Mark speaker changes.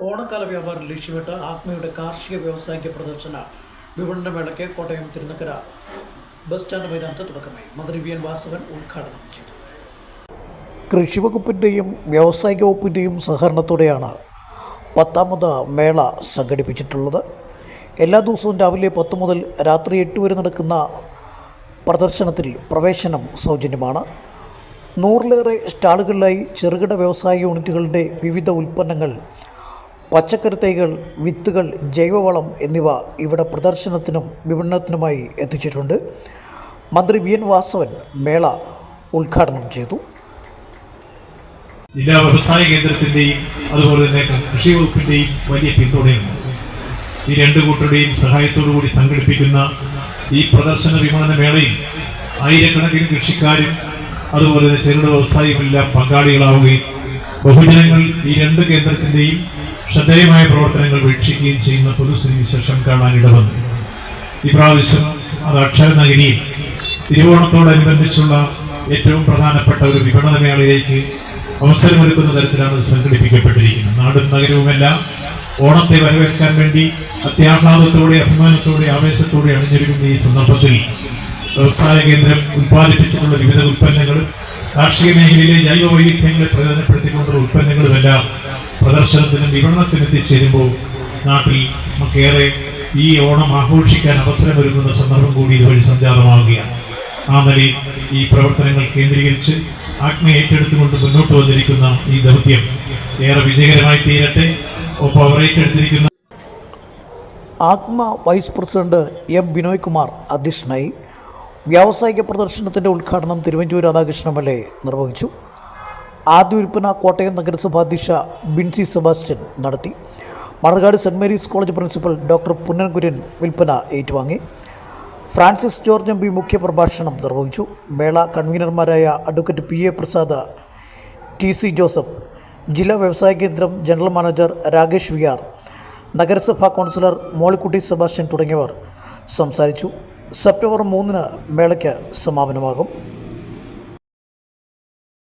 Speaker 1: ഓണക്കാല വ്യാപാരം ലക്ഷ്യമിട്ട് ആത്മയുടെ കാർഷിക വ്യാവസായിക പ്രദർശന. വിപണന മേളയ്ക്ക് കോട്ടയം തിരുനക്കര ബസ് സ്റ്റാൻഡ് മൈതാനത്ത് തുടക്കമായി. മന്ത്രി വി. എൻ. വാസവൻ ഉദ്ഘാടനം ചെയ്തു. കൃഷി വകുപ്പിന്റെയും വ്യാവസായിക വകുപ്പിന്റെയും സഹകരണത്തോടെയാണ് പത്താമത് മേള സംഘടിപ്പിച്ചിട്ടുള്ളത്. എല്ലാ ദിവസവും രാവിലെ പത്ത് മുതൽ രാത്രി എട്ട് വരെ നടക്കുന്ന പ്രദർശനത്തിൽ പ്രവേശനം സൗജന്യമാണ്. നൂറിലേറെ സ്റ്റാളുകളിലായി ചെറുകിട വ്യവസായ യൂണിറ്റുകളുടെ വിവിധ ഉൽപ്പന്നങ്ങൾ പച്ചക്കറി തൈകൾ വിത്തുകൾ ജൈവവളം എന്നിവ ഇവിടെ പ്രദർശനത്തിനും വിപണനത്തിനുമായി എത്തിച്ചിട്ടുണ്ട്. മന്ത്രി വി. എൻ. വാസവൻ മേള ഉദ്ഘാടനം ചെയ്തു.
Speaker 2: ജില്ലാ വ്യവസായ കേന്ദ്രത്തിന്റെയും അതുപോലെ തന്നെ കൃഷി വകുപ്പിന്റെയും വലിയ പിന്തുണയുണ്ട്. ഈ രണ്ട് കൂട്ടരുടെയും സഹായത്തോടു കൂടി സംഘടിപ്പിക്കുന്ന ഈ പ്രദർശന വിമാന മേളയിൽ ആയിരക്കണക്കിന് കൃഷിക്കാരും അതുപോലെ തന്നെ ചെറുകിട വ്യവസായികളെല്ലാം പങ്കാളികളാവുകയും ബഹുജനങ്ങൾ ഈ രണ്ട് കേന്ദ്രത്തിന്റെയും ശ്രദ്ധേയമായ പ്രവർത്തനങ്ങൾ വീക്ഷിക്കുകയും ചെയ്യുന്ന പൊതുസ്ഥിതി വിശേഷം കാണാനിട വന്നു ഇപ്രാവശ്യം അത് അക്ഷരനഗരിയിൽ തിരുവോണത്തോടനുബന്ധിച്ചുള്ള ഏറ്റവും പ്രധാനപ്പെട്ട ഒരു വിപണന മേളയിലേക്ക് അവസരമൊരുക്കുന്ന തരത്തിലാണ് ഇത് സംഘടിപ്പിക്കപ്പെട്ടിരിക്കുന്നത്. നാടും നഗരവുമെല്ലാം ഓണത്തെ വരവേൽക്കാൻ വേണ്ടി അത്യാഹ്ലാദത്തോടെ അഭിമാനത്തോടെ ആവേശത്തോടെ അണിഞ്ഞൊരുങ്ങുന്ന ഈ സന്ദർഭത്തിൽ വ്യവസായ കേന്ദ്രം ഉൽപ്പാദിപ്പിച്ചിട്ടുള്ള വിവിധ ഉൽപ്പന്നങ്ങളും കാർഷിക മേഖലയിലെ ജൈവ വൈവിധ്യങ്ങളെ പ്രയോജനപ്പെടുത്തിക്കൊണ്ടുള്ള ഉൽപ്പന്നങ്ങളുമെല്ലാം പ്രദർശനത്തിനും വിപണനത്തിനും എത്തിച്ചേരുമ്പോൾ നാട്ടിൽ നമുക്കേറെ ഈ ഓണം ആഘോഷിക്കാൻ അവസരം അവസരമൊരുങ്ങുന്ന സന്ദർഭം കൂടി ഇതുവഴി സംജാതമാവുകയാണ്. ആ നിലയിൽ ഈ പ്രവർത്തനങ്ങൾ കേന്ദ്രീകരിച്ച് ആജ്ഞ ഏറ്റെടുത്തുകൊണ്ട് മുന്നോട്ട് വന്നിരിക്കുന്ന ഈ ദൗത്യം ഏറെ വിജയകരമായി തീരട്ടെ. ഒപ്പം അവർ ഏറ്റെടുത്തിരിക്കുന്ന
Speaker 1: Athma vice president M Binoy Kumar അധ്യക്ഷനായി വ്യാവസായിക പ്രദർശനത്തിന്റെ ഉദ്ഘാടനം തിരുവഞ്ചൂർ രാധാകൃഷ്ണൻ നിർവഹിച്ചു. ആദ്യ വിൽപ്പന കോട്ടയം നഗരസഭാ അധ്യക്ഷ ബിൻസി സെബാസ്റ്റ്യൻ നടത്തി. Manarcad saint Mary's college principal doctor Punnankurian വിൽപ്പന ഏറ്റുവാങ്ങി. ഫ്രാൻസിസ് ജോർജ് എം പി മുഖ്യപ്രഭാഷണം നിർവഹിച്ചു. മേള കൺവീനർമാരായ advocate P A Prasad T C Joseph ജില്ലാ വ്യവസായ കേന്ദ്രം general manager Rakesh V R നഗരസഭാ കൗൺസിലർ മോളിക്കുട്ടി സെബാസ്റ്റ്യൻ തുടങ്ങിയവർ സംസാരിച്ചു. സെപ്റ്റംബർ മൂന്നിന് മേളയ്ക്ക് സമാപനമാകും.